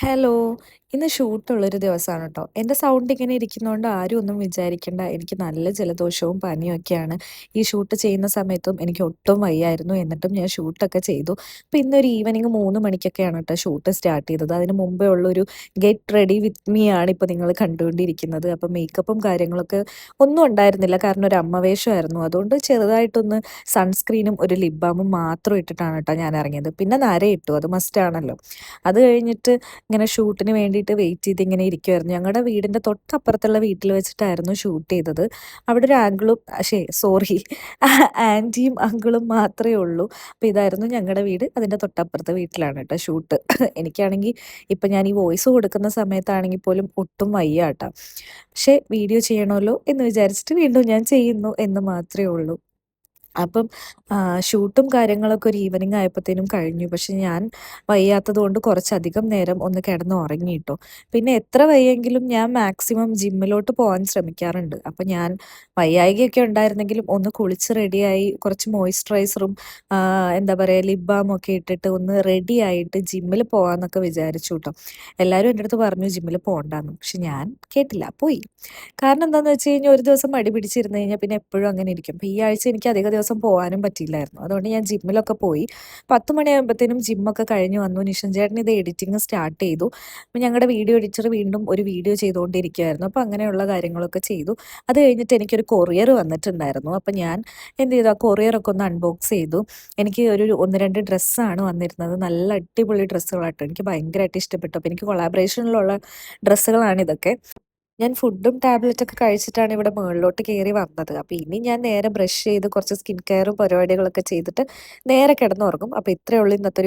Hello. ഇന്ന് ഷൂട്ടുള്ളൊരു ദിവസമാണ് കേട്ടോ എന്റെ സൗണ്ട് ഇങ്ങനെ ഇരിക്കുന്നതുകൊണ്ട് ആരും ഒന്നും വിചാരിക്കേണ്ട എനിക്ക് നല്ല ജലദോഷവും പനിയും ഒക്കെയാണ്. ഈ ഷൂട്ട് ചെയ്യുന്ന സമയത്തും എനിക്ക് ഒട്ടും വയ്യായിരുന്നു. എന്നിട്ടും ഞാൻ ഷൂട്ടൊക്കെ ചെയ്തു. അപ്പോൾ ഇന്നൊരു ഈവനിങ് മൂന്ന് മണിക്കൊക്കെയാണ് കേട്ടോ ഷൂട്ട് സ്റ്റാർട്ട് ചെയ്തത്. അതിന് മുമ്പേ ഉള്ളൊരു ഗെറ്റ് റെഡി വിത്ത് മീ ആണ് ഇപ്പോൾ നിങ്ങൾ കണ്ടുകൊണ്ടിരിക്കുന്നത്. അപ്പോൾ മേക്കപ്പും കാര്യങ്ങളൊക്കെ ഒന്നും ഉണ്ടായിരുന്നില്ല. കാരണം ഒരു അമ്മവേഷമായിരുന്നു. അതുകൊണ്ട് ചെറുതായിട്ടൊന്ന് സൺസ്ക്രീനും ഒരു ലിപ് ബാമും മാത്രം ഇട്ടിട്ടാണ് കേട്ടോ ഞാൻ ഇറങ്ങിയത്. പിന്നെ നര ഇട്ടു. അത് മസ്റ്റാണല്ലോ. അത് കഴിഞ്ഞിട്ട് ഇങ്ങനെ ഷൂട്ടിന് വേണ്ടിയിട്ട് വെയിറ്റ് ചെയ്ത് ഇങ്ങനെ ഇരിക്കുമായിരുന്നു ഞങ്ങളുടെ വീടിന്റെ തൊട്ടപ്പുറത്തുള്ള വീട്ടിൽ വെച്ചിട്ടായിരുന്നു ഷൂട്ട് ചെയ്തത്. അവിടെ ഒരു ആങ്കിളും ഷേ സോറി ആന്റിയും അങ്കിളും മാത്രമേ ഉള്ളൂ. അപ്പോൾ ഇതായിരുന്നു ഞങ്ങളുടെ വീട്. അതിന്റെ തൊട്ടപ്പുറത്തെ വീട്ടിലാണ് കേട്ടോ ഷൂട്ട്. എനിക്കാണെങ്കിൽ ഇപ്പം ഞാൻ ഈ വോയിസ് കൊടുക്കുന്ന സമയത്താണെങ്കിൽ പോലും ഒട്ടും വയ്യ കേട്ടോ പക്ഷേ വീഡിയോ ചെയ്യണമല്ലോ എന്ന് വിചാരിച്ചിട്ട് വീണ്ടും ഞാൻ ചെയ്യുന്നു എന്ന് മാത്രമേ ഉള്ളൂ. അപ്പം ഷൂട്ടും കാര്യങ്ങളൊക്കെ ഒരു ഈവനിങ് ആയപ്പോഴത്തേനും കഴിഞ്ഞു. പക്ഷെ ഞാൻ വയ്യാത്തതുകൊണ്ട് കുറച്ചധികം നേരം ഒന്ന് കിടന്ന് ഉറങ്ങി ട്ടോ. പിന്നെ എത്ര വയ്യെങ്കിലും ഞാൻ മാക്സിമം ജിമ്മിലോട്ട് പോകാൻ ശ്രമിക്കാറുണ്ട്. അപ്പം ഞാൻ വയ്യായികയൊക്കെ ഉണ്ടായിരുന്നെങ്കിലും ഒന്ന് കുളിച്ച് റെഡിയായി കുറച്ച് മോയ്സ്ചറൈസറും എന്താ പറയുക ലിപ് ഒക്കെ ഇട്ടിട്ട് ഒന്ന് റെഡി ആയിട്ട് ജിമ്മിൽ പോകാമെന്നൊക്കെ വിചാരിച്ചു കേട്ടോ എല്ലാവരും എന്റെ അടുത്ത് പറഞ്ഞു ജിമ്മിൽ പോകണ്ടെന്ന് പക്ഷെ ഞാൻ കേട്ടില്ല. പോയി. കാരണം എന്താണെന്ന് വെച്ച് കഴിഞ്ഞാൽ ഒരു ദിവസം മടി പിടിച്ചിരുന്ന് കഴിഞ്ഞാൽ പിന്നെ എപ്പോഴും അങ്ങനെ ഇരിക്കും. അപ്പം ഈ ആഴ്ച എനിക്ക് അധിക ദിവസം പോകാനും പറ്റിയില്ലായിരുന്നു. അതുകൊണ്ട് ഞാൻ ജിമ്മിലൊക്കെ പോയി. 10 മണിയാകുമ്പോഴത്തേനും ജിമ്മൊക്കെ കഴിഞ്ഞ് വന്നു. നിഷൻ ചേട്ടൻ ഇത് എഡിറ്റിംഗ് സ്റ്റാർട്ട് ചെയ്തു. അപ്പം ഞങ്ങളുടെ വീഡിയോ എഡിറ്റർ വീണ്ടും ഒരു വീഡിയോ ചെയ്തുകൊണ്ടിരിക്കുകയായിരുന്നു. അപ്പോൾ അങ്ങനെയുള്ള കാര്യങ്ങളൊക്കെ ചെയ്തു. അത് കഴിഞ്ഞിട്ട് എനിക്കൊരു കൊറിയർ വന്നിട്ടുണ്ടായിരുന്നു. അപ്പം ഞാൻ എന്ത് ചെയ്തു ആ കൊറിയറൊക്കെ ഒന്ന് അൺബോക്സ് ചെയ്തു. എനിക്ക് ഒരു 1, 2 ഡ്രസ്സാണ് വന്നിരുന്നത്. നല്ല അടിപൊളി ഡ്രസ്സുകളാട്ടോ. എനിക്ക് ഭയങ്കരമായിട്ട് ഇഷ്ടപ്പെട്ടു. അപ്പോൾ എനിക്ക് കൊളാബറേഷനിലുള്ള ഡ്രസ്സുകളാണ് ഇതൊക്കെ. ഞാൻ ഫുഡും ടാബ്ലറ്റൊക്കെ കഴിച്ചിട്ടാണ് ഇവിടെ മുകളിലോട്ട് കയറി വന്നത്. അപ്പോൾ ഇനി ഞാൻ നേരെ ബ്രഷ് ചെയ്ത് കുറച്ച് സ്കിൻ കെയറും പരിപാടികളൊക്കെ ചെയ്തിട്ട് നേരെ കിടന്നുറങ്ങും. അപ്പോൾ ഇത്രയേ ഉള്ളൂ ഇന്നത്തെ